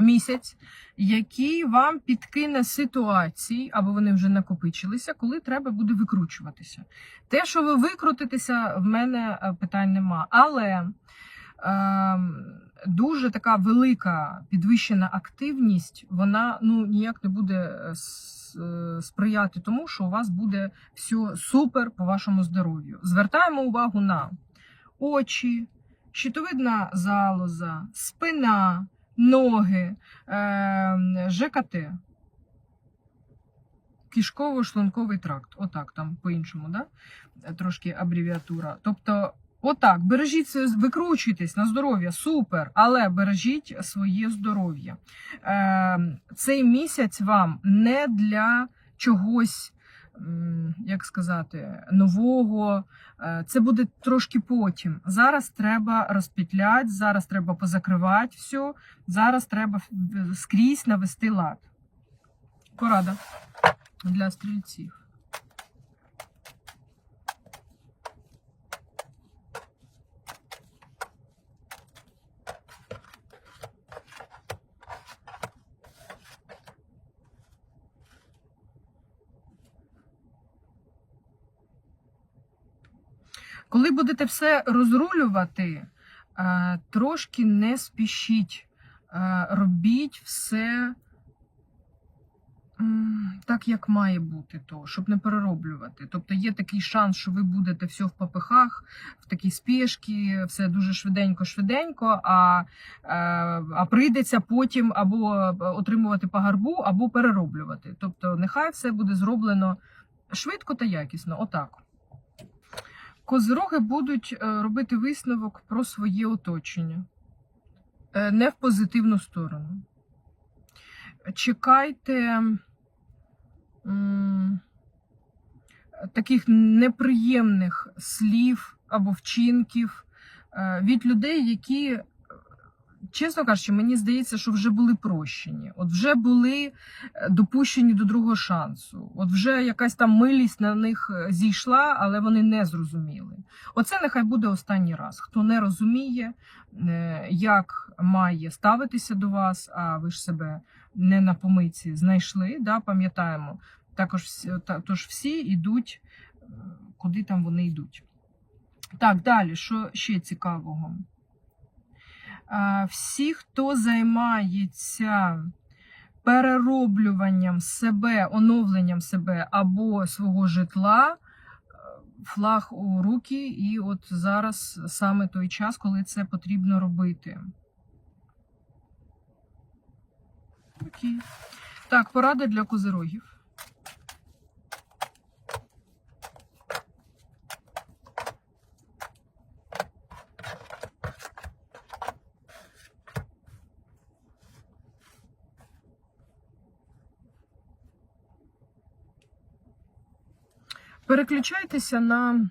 місяць, який вам підкине ситуації, або вони вже накопичилися, коли треба буде викручуватися. Те, що ви викрутитеся, в мене е, питань нема. Але ем, дуже така велика підвищена активність, вона ну ніяк не буде е, е, сприяти тому, що у вас буде все супер по вашому здоров'ю. Звертаємо увагу на очі, щитовидна залоза, спина, ноги, е, ЖКТ. Кишково-шлунковий тракт. Отак там по-іншому, да? трошки абревіатура. Тобто, отак, бережіть викручуйтесь на здоров'я, супер, але бережіть своє здоров'я. Е, цей місяць вам не для чогось, як сказати, нового. Е, Це буде трошки потім. Зараз треба розпетляти, зараз треба позакривати все, зараз треба скрізь навести лад. Порада для стрільців. Коли будете все розрулювати, е, трошки не спішіть. Е, Робіть все так, як має бути, то, щоб не перероблювати. Тобто є такий шанс, що ви будете все в попихах, в такій спешці, все дуже швиденько-швиденько, а, е, а прийдеться потім або отримувати по гарбу, або перероблювати. Тобто, нехай все буде зроблено швидко та якісно. Отак. Козироги будуть е, робити висновок про своє оточення. Е, Не в позитивну сторону. Чекайте таких неприємних слів або вчинків е, від людей, які, чесно кажучи, мені здається, що вже були прощені, от вже були е, допущені до другого шансу. От вже якась там милість на них е, зійшла, але вони не зрозуміли. Оце нехай буде останній раз. Хто не розуміє, е, як має ставитися до вас, а ви ж себе не на помиці знайшли, да, пам'ятаємо. Також тож всі йдуть, куди там вони йдуть. Так, далі, що ще цікавого? Всі, хто займається перероблюванням себе, оновленням себе або свого житла, е, флаг у руки, і от зараз саме той час, коли це потрібно робити. Окей. Так, порада для козирогів. Переключайтеся на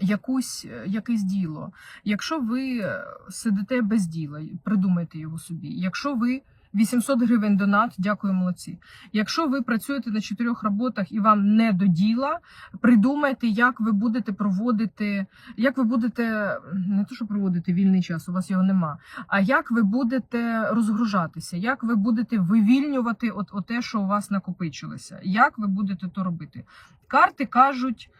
якусь, е, якесь діло. Якщо ви е, сидите без діла, придумайте його собі. Якщо ви 800 гривень донат, дякую, молодці. Якщо ви працюєте на чотирьох роботах і вам не до діла, придумайте, як ви будете проводити, як ви будете не то, що проводити вільний час, у вас його нема. А як ви будете розгружатися, як ви будете вивільнювати от, от те, що у вас накопичилося, як ви будете то робити? Карти кажуть,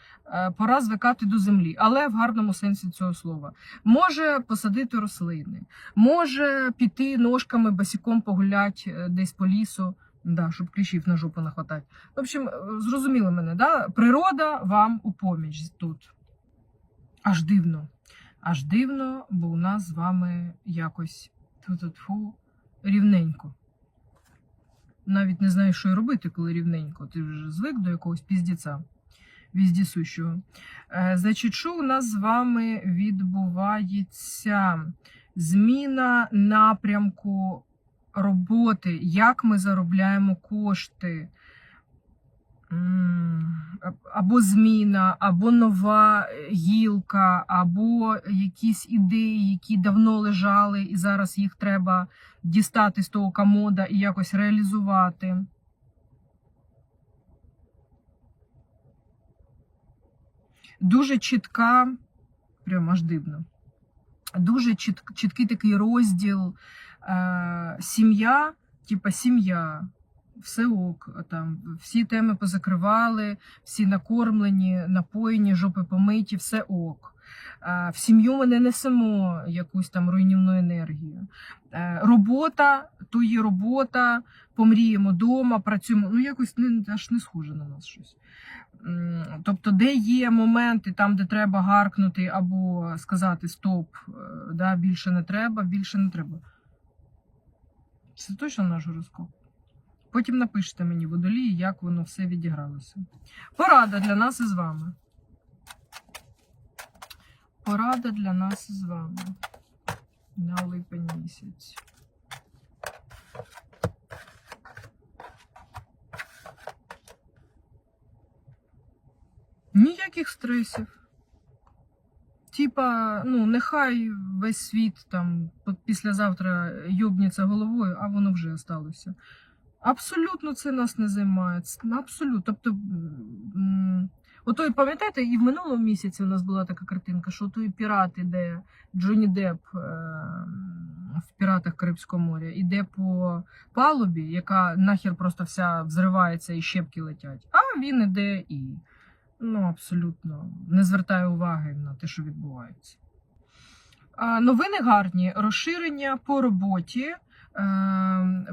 пора звикати до землі, але в гарному сенсі цього слова. Може посадити рослини, може піти ножками босиком погулять е, десь по лісу, да, щоб кліщів на жопу не хватати. В общем, е, зрозуміли мене, да? природа вам у поміч тут. Аж дивно. Аж дивно, бо у нас з вами якось тьфу-тьфу рівненько. Навіть не знаю, що й робити, коли рівненько. Ти вже звик до якогось піздіця віздісущого. Е, Значить, що у нас з вами відбувається? Зміна напрямку роботи, як ми заробляємо кошти. Або зміна, або нова гілка, або якісь ідеї, які давно лежали, і зараз їх треба дістати з того комода і якось реалізувати. Дуже чітка, прямо аж дивно. Дуже чіт, чіткий такий розділ Е, сім'я, типа сім'я, все ок, там всі теми позакривали, всі накормлені, напоєні, жопи помиті, все ок. Е, в сім'ю ми не несемо якусь там руйнівну енергію. Е, робота то є робота, помріємо вдома, працюємо. Ну, якось не, аж не схоже на нас щось. Тобто, де є моменти, там, де треба гаркнути або сказати стоп, е, да, більше не треба, більше не треба. Це точно наш гороскоп. Потім напишете мені водолії, як воно все відігралося. Порада для нас із вами. Порада для нас із вами. На липень місяць. Ніяких стресів. Типа, ну, нехай весь світ там післязавтра йобніться головою, а воно вже сталося. Абсолютно це нас не займає. Абсолютно. Тобто, м, ото, пам'ятаєте, і в минулому місяці у нас була така картинка, що той пірат іде, Джонні Депп е, в піратах Карибського моря, іде по палубі, яка нахер просто вся взривається і щепки летять. А він іде і ну, абсолютно не звертає уваги на те, що відбувається. Новини гарні. Розширення по роботі, е,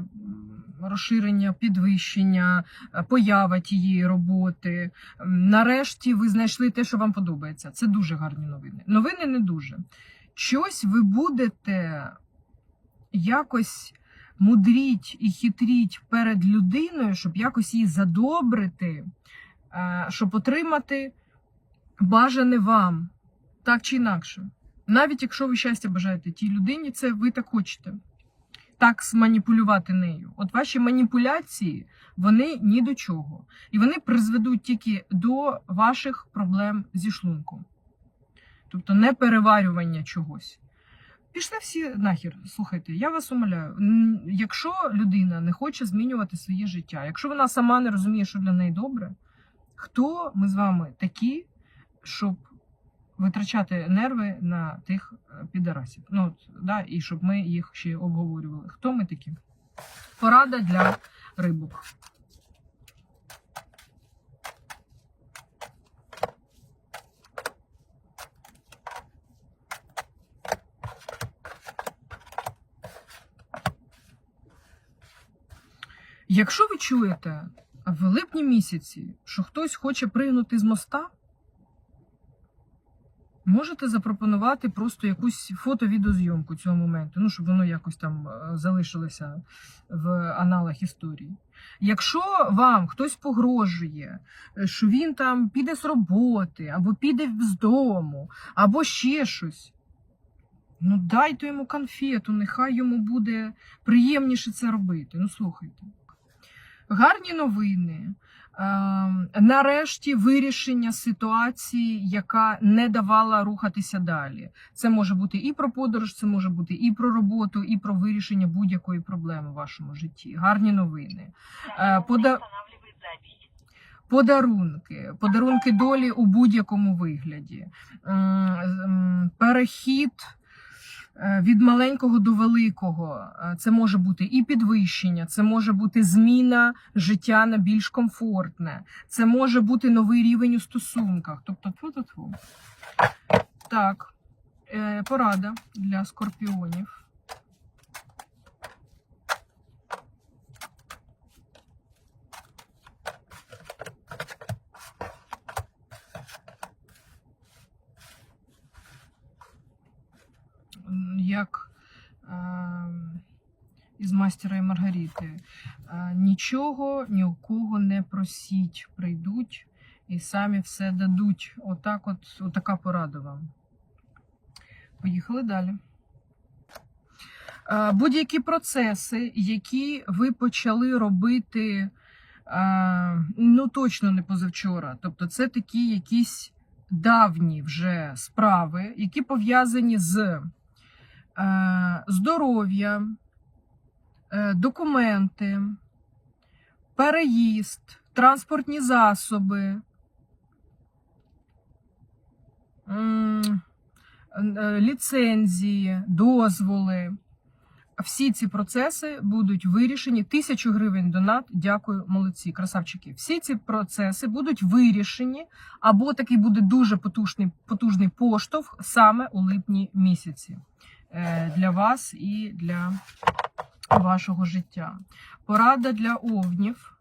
розширення, підвищення, е, поява тієї роботи. Нарешті ви знайшли те, що вам подобається. Це дуже гарні новини. Новини не дуже. Щось ви будете якось мудріть і хитріть перед людиною, щоб якось її задобрити, щоб отримати бажане вам, так чи інакше. Навіть якщо ви щастя бажаєте тій людині, це ви так хочете. Так зманіпулювати нею. От ваші маніпуляції, вони ні до чого. І вони призведуть тільки до ваших проблем зі шлунком. Тобто не переварювання чогось. Пішли всі нахер. Слухайте, я вас умоляю. Якщо людина не хоче змінювати своє життя, якщо вона сама не розуміє, що для неї добре, хто ми з вами такі, щоб витрачати нерви на тих е, підарасів? Ну, да, і щоб ми їх ще обговорювали. Хто ми такі? Порада для рибок. Якщо ви чуєте в липні місяці, що хтось хоче пригнути з моста, можете запропонувати просто якусь фото-відеозйомку цього моменту, ну, щоб воно якось там е, залишилося в аналах історії. Якщо вам хтось погрожує, е, що він там піде з роботи, або піде з дому, або ще щось. Ну, дайте йому конфету, нехай йому буде приємніше це робити. Ну, слухайте. Гарні новини. Ем, Нарешті вирішення ситуації, яка не давала рухатися далі. Це може бути і про подорож, це може бути і про роботу, і про вирішення будь-якої проблеми в вашому житті. Гарні новини. Е, пода- Подарунки, подарунки долі у будь-якому вигляді. М, м, Перехід е, від маленького до великого. Е, Це може бути і підвищення, це може бути зміна життя на більш комфортне, це може бути новий рівень у стосунках. Тобто, тьфу-тьфу-тьфу. Так, е, порада для скорпіонів. М, як е, із мастера і Маргарити. Е, нічого ні у кого не просіть, прийдуть і самі все дадуть. Отак от, отака порада вам. Поїхали далі. Е, Будь-які процеси, які ви почали робити, е, ну точно не позавчора. Тобто, це такі якісь давні вже справи, які пов'язані з е, здоров'ям, е, документи, переїзд, транспортні засоби. е, Ліцензії, дозволи, всі ці процеси будуть вирішені. Тисячу гривень донат. Дякую, молодці, красавчики. Всі ці процеси будуть вирішені, або такий буде дуже потужний, потужний поштовх саме у липні місяці для вас і для вашого життя. Порада для овнів.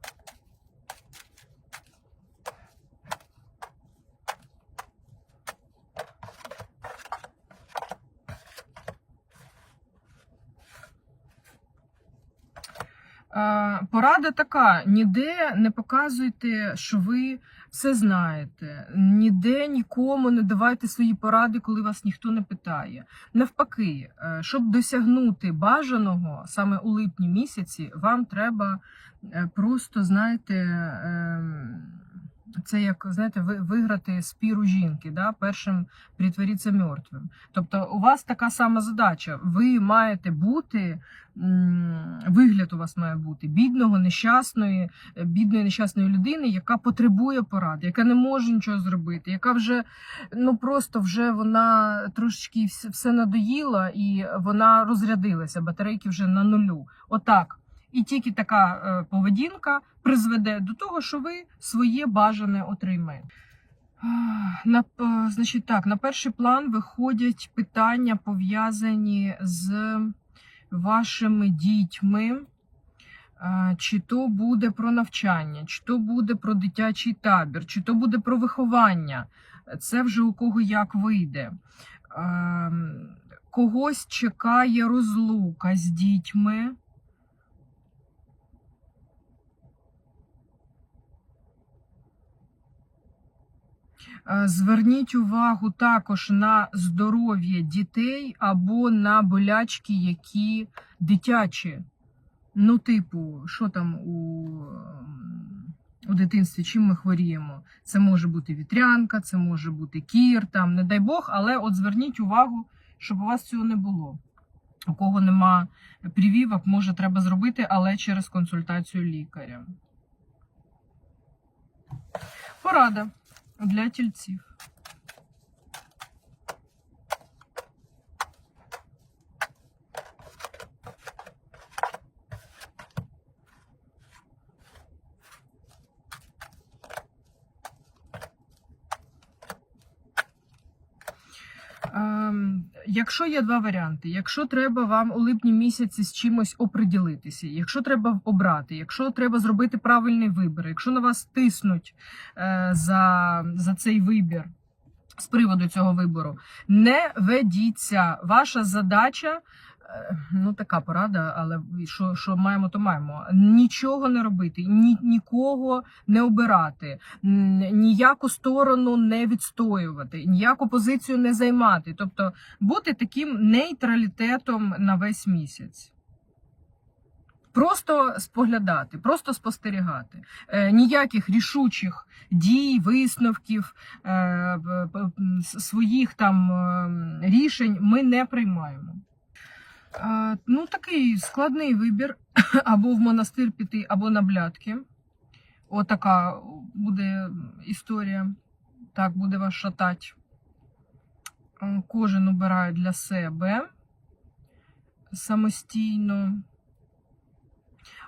Е, Порада така: ніде не показуйте, що ви все знаєте. Ніде нікому не давайте свої поради, коли вас ніхто не питає. Навпаки, е, щоб досягнути бажаного саме у липні місяці, вам треба е, просто, знаєте, ем, це як знаєте, ви виграти спіру жінки, да? першим притворіться мертвим. Тобто, у вас така сама задача. Ви маєте бути, вигляд у вас має бути бідного, нещасної, бідної нещасної людини, яка потребує поради, яка не може нічого зробити, яка вже ну просто вже вона трошечки все надоїла і вона розрядилася, батарейки вже на нулю. Отак. І тільки така е, поведінка призведе до того, що ви своє бажане отримаєте. На, значить так, на перший план виходять питання, пов'язані з вашими дітьми. Е, Чи то буде про навчання, чи то буде про дитячий табір, чи то буде про виховання. Це вже у кого як вийде. Ем, Когось чекає розлука з дітьми. Е, Зверніть увагу також на здоров'я дітей або на болячки, які дитячі. Ну, типу, що там у, у дитинстві, чим ми хворіємо? Це може бути вітрянка, це може бути кір, там, не дай Бог, але от зверніть увагу, щоб у вас цього не було. У кого нема привівок, може треба зробити, але через консультацію лікаря. Порада для тільців. Ем, якщо є два варіанти, якщо треба вам у липні місяці з чимось оприділитися, якщо треба обрати, якщо треба зробити правильний вибір, якщо на вас тиснуть е, за, за цей вибір з приводу цього вибору, не ведіться. Ваша задача. Е, Ну, така порада, але що, що маємо, то маємо. Нічого не робити, ні, нікого не обирати, ніяку сторону не відстоювати, ніяку позицію не займати. Тобто бути таким нейтралітетом на весь місяць. Просто споглядати, просто спостерігати. Е, ніяких рішучих дій, висновків, е, своїх там е, рішень ми не приймаємо. Ну, такий складний вибір: або в монастир піти, або на блядки. Отака буде історія. Так, буде вас шатать. Кожен обирає для себе самостійно.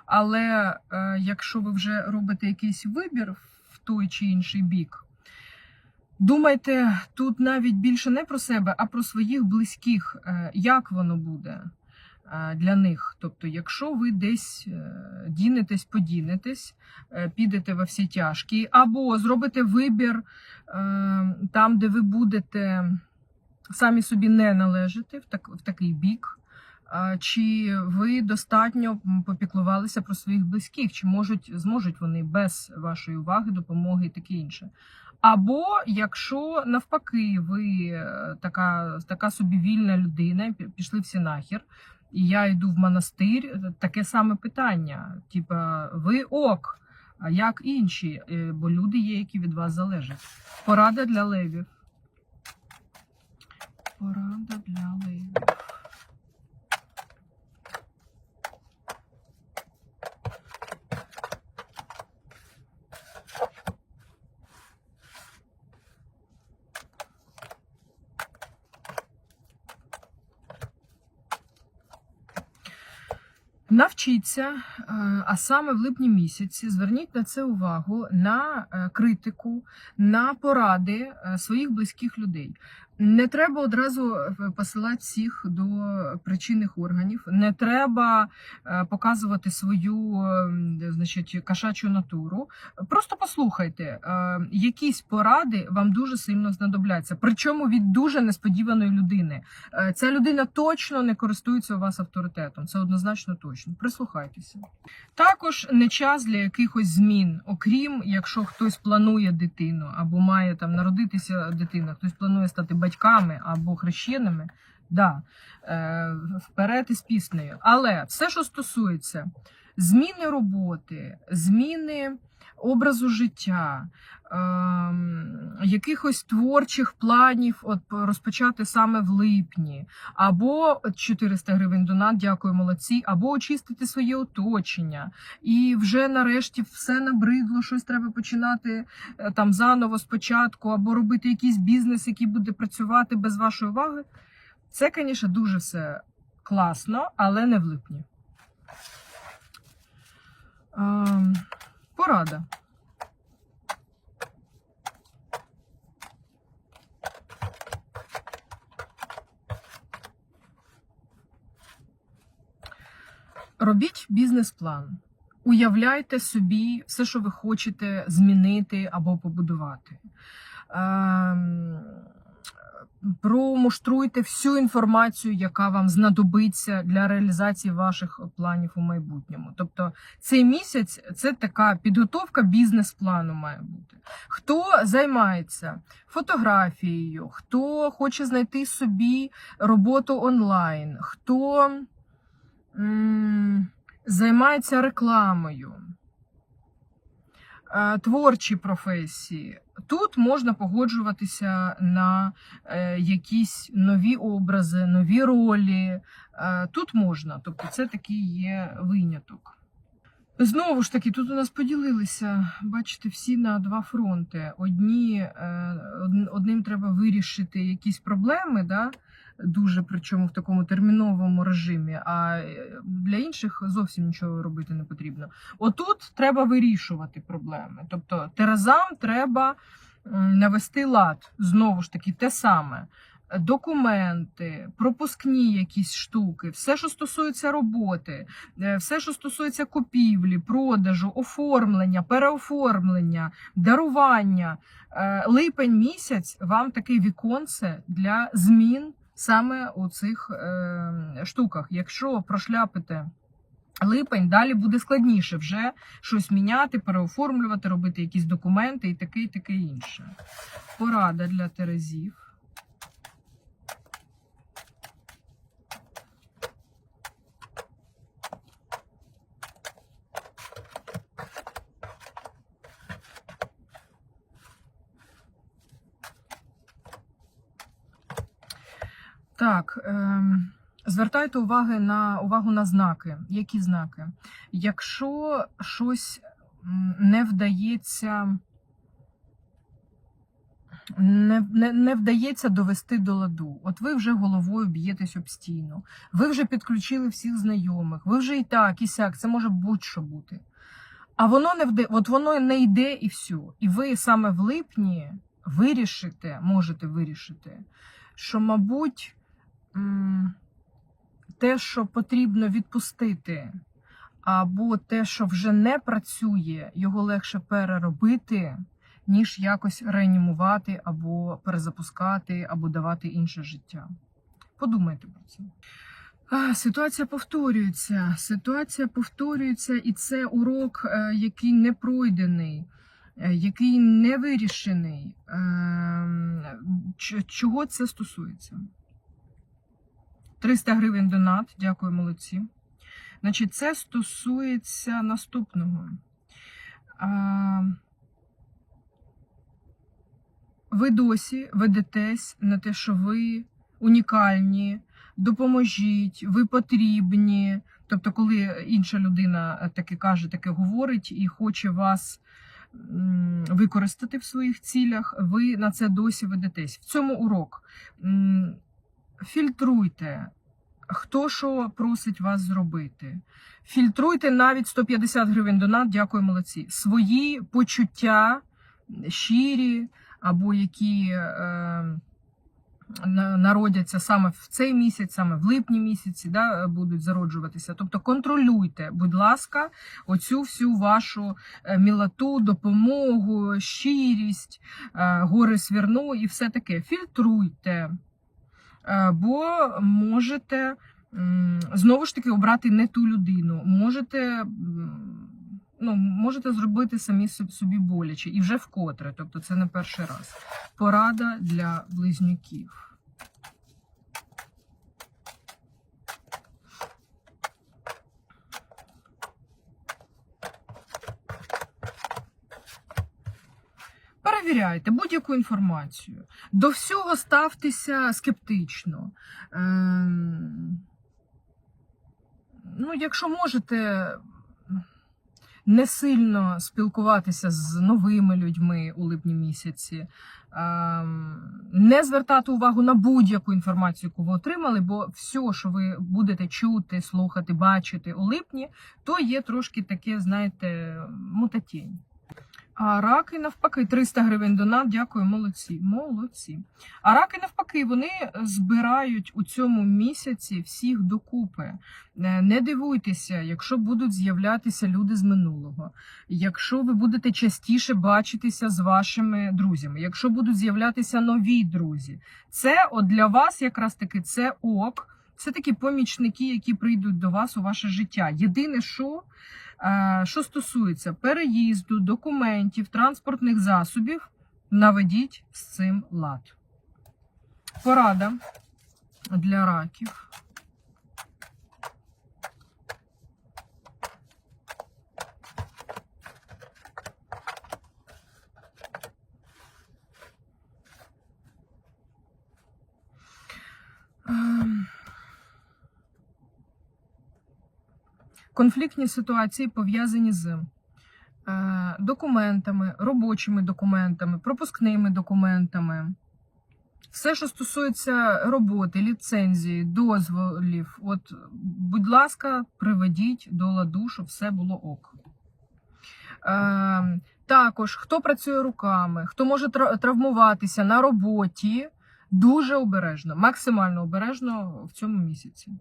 Але е, якщо ви вже робите якийсь вибір в той чи інший бік, думайте тут навіть більше не про себе, а про своїх близьких, е, як воно буде для них. Тобто, якщо ви десь е, дінетесь, подінетесь, е, підете во всі тяжкі, або зробите вибір е, там, де ви будете самі собі не належати в, так, в такий бік. Чи ви достатньо попіклувалися про своїх близьких? Чи можуть зможуть вони без вашої уваги, допомоги і таке інше? Або якщо навпаки, ви е, така, така собі вільна людина, пішли всі нахер, і я йду в монастир, е, таке саме питання. Типа, ви ок, а як інші? Е, Бо люди є, які від вас залежать. Порада для левів. Порада для левів. Навчіться, е, а саме в липні місяці, зверніть на це увагу на е, критику, на поради е, своїх близьких людей. Не треба одразу е, посилати всіх до причинних органів, не треба е, показувати свою ем, значить, кошачу натуру. Просто послухайте, е, якісь поради вам дуже сильно знадобляться, причому від дуже несподіваної людини. Ця людина точно не користується у вас авторитетом. Це однозначно точно. Прислухайтеся. Також не час для якихось змін, окрім якщо хтось планує дитину або має там народитися дитина, хтось планує стати батьками або хрещеними. Да, е, вперед із піснею. Але все, що стосується зміни роботи, зміни образу життя, ем, якихось творчих планів от розпочати саме в липні, або 400 гривень донат, дякую, молодці, або очистити своє оточення. І вже нарешті все набридло, щось треба починати е, там заново спочатку, або робити якийсь бізнес, який буде працювати без вашої уваги. Це, звісно, дуже все класно, але не в липні. Ем, порада. Робіть бізнес-план. Уявляйте собі все, що ви хочете змінити або побудувати. Промуштруйте всю інформацію, яка вам знадобиться для реалізації ваших планів у майбутньому. Тобто цей місяць це така підготовка бізнес-плану має бути. Хто займається фотографією, хто хоче знайти собі роботу онлайн, хто м, займається рекламою, творчі професії. Тут можна погоджуватися на е, якісь нові образи, нові ролі. Е, тут можна, тобто це такий є виняток. Знову ж таки, тут у нас поділилися, бачите, всі на два фронти. Одні, е, одним треба вирішити якісь проблеми, да? Дуже причому в такому терміновому режимі, а е, для інших зовсім нічого робити не потрібно. Отут треба вирішувати проблеми. Тобто терезам треба навести лад. Знову ж таки, те саме. Документи, пропускні якісь штуки, все, що стосується роботи, е, все, що стосується купівлі, продажу, оформлення, переоформлення, дарування. Е, Липень місяць вам таке віконце для змін саме у цих е, штуках. Якщо прошляпите липень, далі буде складніше вже щось міняти, переоформлювати, робити якісь документи і таке, і таке інше. Порада для терезів. Так, ем, звертайте уваги на увагу на знаки. Які знаки? Якщо щось не вдається, не, не, не вдається довести до ладу, от ви вже головою б'єтесь об стіну, ви вже підключили всіх знайомих, ви вже і так, і сяк, це може будь-що бути. А воно не вде, от воно не йде і все. І ви саме в липні вирішите, можете вирішити, що, мабуть, те, що потрібно відпустити, або те, що вже не працює, його легше переробити, ніж якось реанімувати, або перезапускати, або давати інше життя. Подумайте про це. Ситуація повторюється. Ситуація повторюється, і це урок, е, який не пройдений, е, який не вирішений. Ем, Чого це стосується? 300 гривень донат, дякую, молодці. Значить, це стосується наступного. Ви досі ведетесь на те, що ви унікальні, допоможіть, ви потрібні. Тобто, коли інша людина таке каже, таке говорить і хоче вас використати в своїх цілях, ви на це досі ведетесь. В цьому урок. Фільтруйте, Хто що просить вас зробити? Фільтруйте навіть 150 гривень донат, дякую, молодці. Свої почуття щирі або які е, народяться саме в цей місяць, саме в липні місяці, да, будуть зароджуватися. Тобто контролюйте, будь ласка, оцю всю вашу е, мілоту, допомогу, щирість, е, гори свірну і все таке. Фільтруйте, бо можете знову ж таки обрати не ту людину. Можете. Ну, можете зробити самі соб- собі боляче і вже вкотре, тобто це не перший раз. Порада для близнюків. Перевіряйте будь-яку інформацію. До всього ставтеся скептично. Ем, ну, якщо можете не сильно спілкуватися з новими людьми у липні місяці, ем, не звертати увагу на будь-яку інформацію, яку ви отримали, бо все, що ви будете чути, слухати, бачити у липні, то є трошки таке, знаєте, мутатінь. А раки навпаки, 300 гривень донат. Дякую, молодці. Молодці. А раки навпаки, вони збирають у цьому місяці всіх докупи. Е, Не дивуйтеся, якщо будуть з'являтися люди з минулого, якщо ви будете частіше бачитися з вашими друзями, якщо будуть з'являтися нові друзі, це от для вас якраз таки це ок. Це такі помічники, які прийдуть до вас у ваше життя. Єдине, що Що стосується переїзду, документів, транспортних засобів, наведіть з цим лад. Порада для раків. Конфліктні ситуації пов'язані з е, документами, робочими документами, пропускними документами. Все, що стосується роботи, ліцензії, дозволів, от, будь ласка, приведіть до ладу, щоб все було ок. Е, також, хто працює руками, хто може травмуватися на роботі, дуже обережно, максимально обережно в цьому місяці.